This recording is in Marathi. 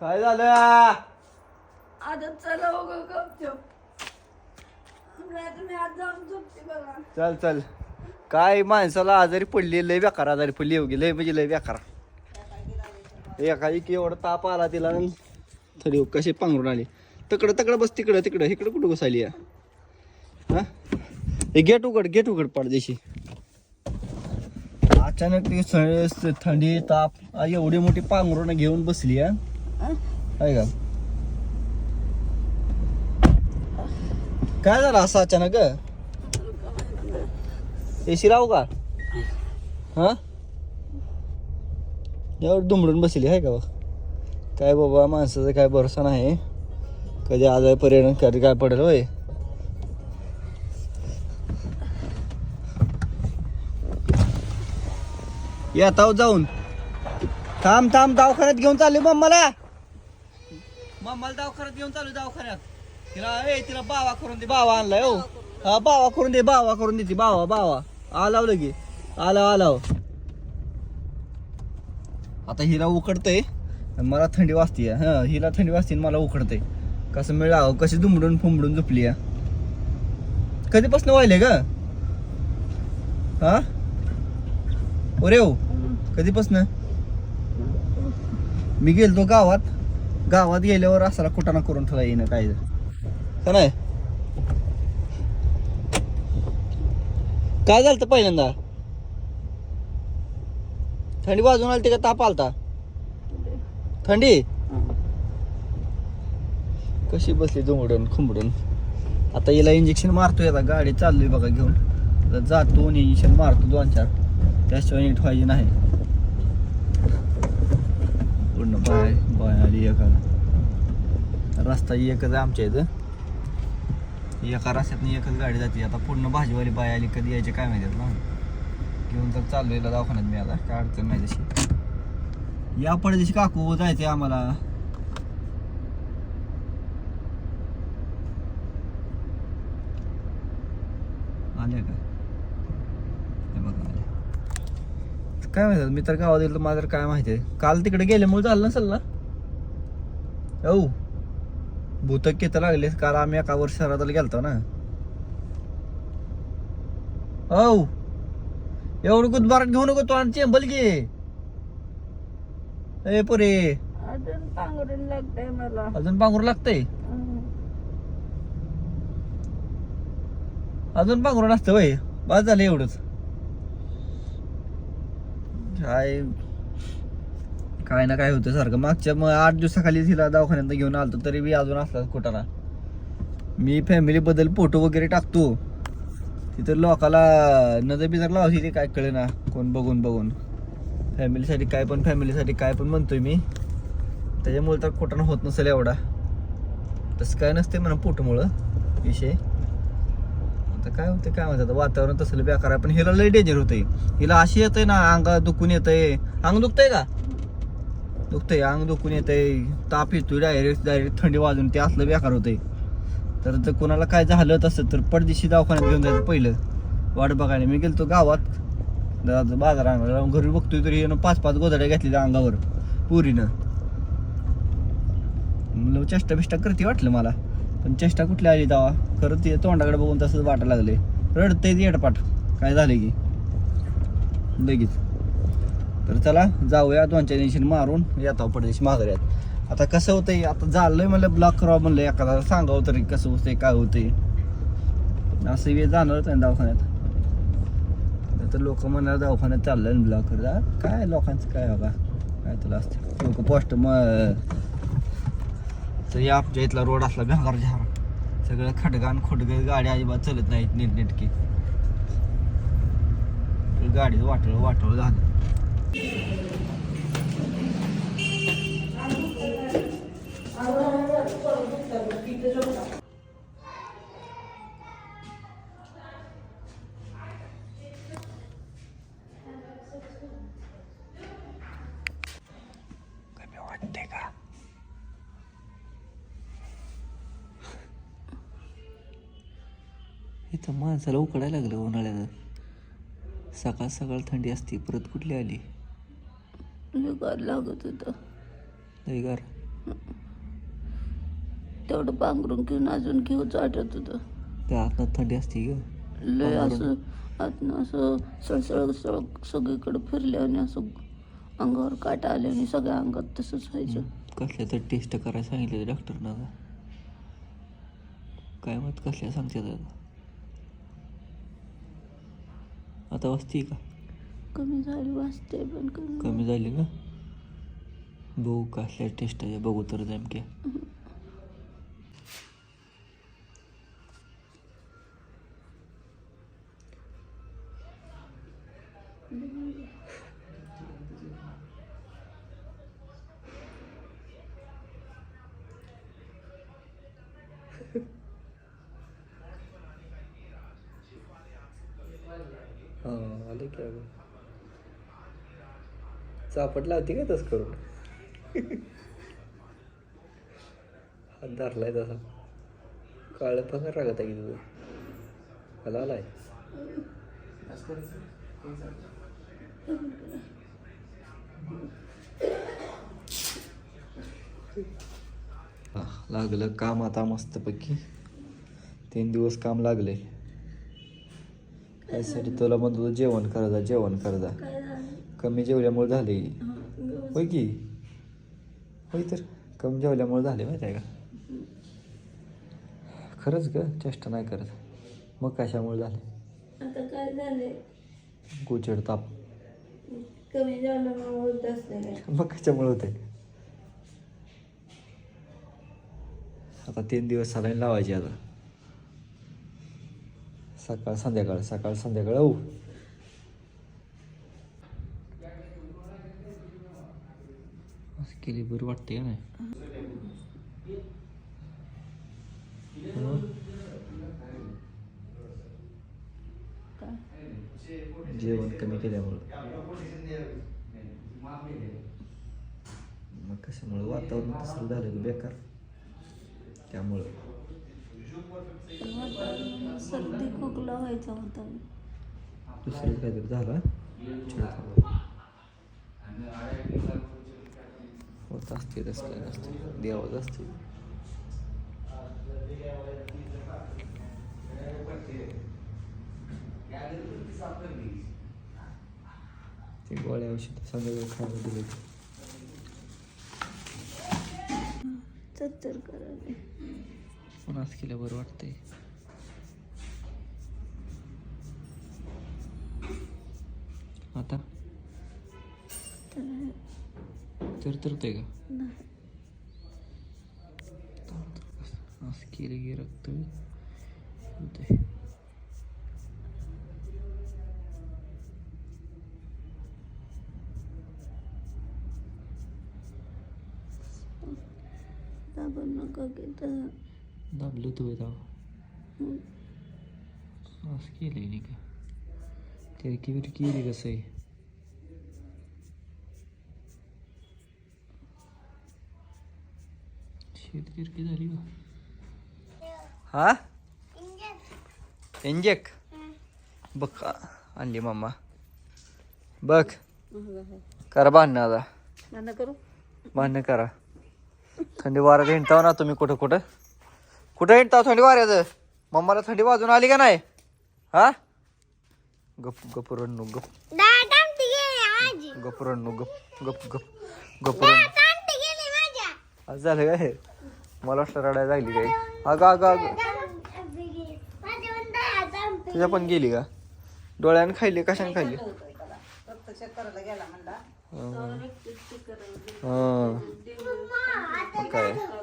काय झालं? आता चला हो ग गपचूप नाही तुम्ही आज जाऊन झोपते बघा. चल चल. काय माणसाला आजारी पडली लय बेकार आजारी पडली एवढी लय म्हणजे लय बेकार. एका एक एवढा ताप आला तिला आणि थोडी कशी पांघरून आली. तिकडं तिकडं बस तिकडं तिकडं. इकडं कुठं बसायली हा? हे गेट उघड गेट उघड पडदेशी. अचानक ती थंडी ताप एवढी मोठी पांघरून घेऊन बसली हा. आहे का काय झालं असं अचानक? एसी राहू का? हा? एवढं दुमडून बसली आहे का बा काय बाबा माणसाचा काय भरोसा नाही. कधी आजारी पर्यटन कधी काय पडेल होय. येताव जाऊन. थांब थांब दवाखान्यात घेऊन चालले मला. मम्माला दवाखान्यात घेऊन चालू दवाखान्यात. तिला ए तिला बावा करून दे बावा आणलाय हो. हा बावा करून दे बावा करून दे बावा बावा. आलाव लगे. आलाव आलाव आता हिला उकडतंय मला थंडी वाजते हा हिला थंडी वाजते आणि मला उकडतंय. कसं मिळावं कशी दुमडून फुंबडून झोपली या. कधीपासून व्हायले ग? हा? ओरे हो कधीपासून? मी गेलतो गावात. गावात गेल्यावर असाला कुटाणा करून ठेवा येईन काय. का नाही? काय झालं पहिल्यांदा? थंडी वाजून आली का ताप आलता? थंडी? कशी बसली दुमडून खुंबडून? आता याला इंजेक्शन मारतोय आता गाडी चाललोय बघा घेऊन. जातो आणि इंजेक्शन मारतो दोन चार त्याशिवाय नीट व्हायची नाही. पूर्ण बाय बाय आली एका रस्ता एकच आहे आमच्या इथं. एका रस्त्यात एकच गाडी जाते. आता पूर्ण भाजीवाली बाय आली कधी यायचे काय माहिती ना घेऊन तर चाललोय दवाखान्यात मी आता. काय अडचण नाही तशी. या पडदेशी काकू जायचे आम्हाला. आले का हे बघा आले काय माहिती मी तर गावात गेलो तर काय माहिती आहे. काल तिकडे गेल्यामुळे झालं नसेल ना? हो भूतक केत लागले काल आम्ही एका वर्ष शहरात गेलतो ना. औ. एवढं गुदबारात घेऊ नको तो आणि चेंबल घे. ए पुरे. अजून पांघरून लागतंय मला. अजून पांघरू लागतंय. अजून पांघरून असतं वय बस झालं एवढंच. काय काय ना काय होतं सारखं. मागच्या मग आठ दिवसाखाली तिला दवाखान्यात घेऊन आलतो तरी बी अजून असला कुठाना मी फॅमिलीबद्दल फोटो वगैरे टाकतो. तिथं लोकाला नजर बिजर लावली ते काय कळे ना कोण बघून बघून. फॅमिलीसाठी काय पण फॅमिलीसाठी काय पण म्हणतोय मी. त्याच्यामुळे तर कुठाना होत नसेल एवढा. तसं काय नसते म्हणा पोटमुळं विषय. आता काय होतं काय म्हणतात वातावरण तसलं बेकार आहे पण हिला लय डेंजर होतंय. हिला अशी येतंय ना अंग दुखून येतंय. अंग दुखतंय का? दुखतंय अंग दुखून येतंय. ताप येतोय डायरेक्ट डायरेक्ट थंडी वाजून ते असलं बेकार होतंय. तर जर कोणाला काय झालं तसं तर परदेशी दवाखान्यात घेऊन जायचं पहिलं. वाट बघायला. मी गेलतो गावात. बाजार आणायला घरी बघतोय तरी हिनं पाच पाच गोधड्या घेतल्या अंगावर पुरीनं. चेष्टा बिष्टा करते वाटलं मला. पण चेष्टा कुठली आली दावा खरं ते तोंडाकडे बघून तसंच वाटायला लागले. रडतंय ते येडपाट. काय झालं की? लगेच. तर चला जाऊया दोन चार दिवशी मारून येतो परदेशी माघाऱ्यात. आता कसं होतंय आता झालंय म्हणलं ब्लॉक करावं म्हणलं एखादा सांगावं तरी कसं होतंय काय होतंय. असं वेळ जाणारच आहे दवाखान्यात. तर लोक म्हणणार दवाखान्यात चाललंय ब्लॉक करता काय लोकांचं काय बाबा? काय तुला असतं लोक पोस्ट मग तर या आमच्या इथला रोड असला भंगार झार सगळं खडगान खोडगं गाडी अजिबात चलत नाहीत नीटनेटकी गाडी वाटळ वाटळ झालं कमी इथं माणसाला उकडायला लागलं उन्हाळ्यात. सकाळ सकाळ थंडी असते परत कुठली आली? गार लागत होतं. लय गार? तेवढं पांघरून घेऊन अजून घेऊच वाटत होतं. त्या आतनं थंडी असते ग. लय असं आतनं असं सळसळ सळ सगळीकडे फिरले आणि असं अंगावर काटा आले आणि सगळ्या अंगात तसंच व्हायचं. कसल्या तर टेस्ट करायला सांगितलं डॉक्टरना काय मत कसल्या सांगते आता वाजते का? कमी झाली वाचते पण कमी. कमी झाली का? बघू कसल्या टेस्ट आहे बघू तर नेमके. हा आले की अगं. चापटला होती का तस करून? हात धरलाय तसा. काळ पण रागत आहे की तुझं? मला आलाय हा, लागलं काम आता मस्तपैकी. तीन दिवस काम लागले. त्यासाठी तुला म्हणतो होतो जेवण करजा जेवण काय झालं? कमी जेवल्यामुळे झाले. होय की? होय तर कमी जेवल्यामुळे झाले माहिती आहे का? खरंच ग चेष्टा नाही करत. मग कशामुळे झाले? आता काय झाले? गोचड ताप. कमी होत मग कशामुळे होते? आता तीन दिवस सलाईन लावायची आता. सकाळ संध्याकाळ सकाळ संध्याकाळ हो असं केली बरं वाटते का नाही हं? काय जेवण कमी केल्यामुळं मग कशामुळं वातावरण तसं झालं की बेकार त्यामुळं वातावरणाला सर्दी खोकला व्हायचा होता. दुसरं काहीतरी झालं? होत असते तसं काय नसते देवाच असते ते गोळ्या औषध संध्याकाळी खायला दिले. चत्तर करायला पण असं केलं बरं वाटतंय. आता? तर तर ते का? नाही केलं की रक्त होते दाबून नका की तर दाबलं तू येतो हं, असं केलंय नाही का? तिरकी बिरकी केली कसं आहे? शेत तिरकी झाली का हा? इंजेक बघ आ- आणली मम्मा बघ. करा भांडणं आता. भांडणं करा? थंडी वाऱ्यात हिंडताव ना तुम्ही कुठं कुठं कुठं हिंडताव थंडी वाऱ्याचं? मम्माला थंडी वाजून आली का नाही? हा? गप गप गप. गप गप गप गप गप रण्णू आज झालं काय? मला वाटलं रडायला लागली काय. अगं अगं अगं. तुझ्या पण गेली का? डोळ्यानं खाल्ली कशाने खाल्ली? हा. हा.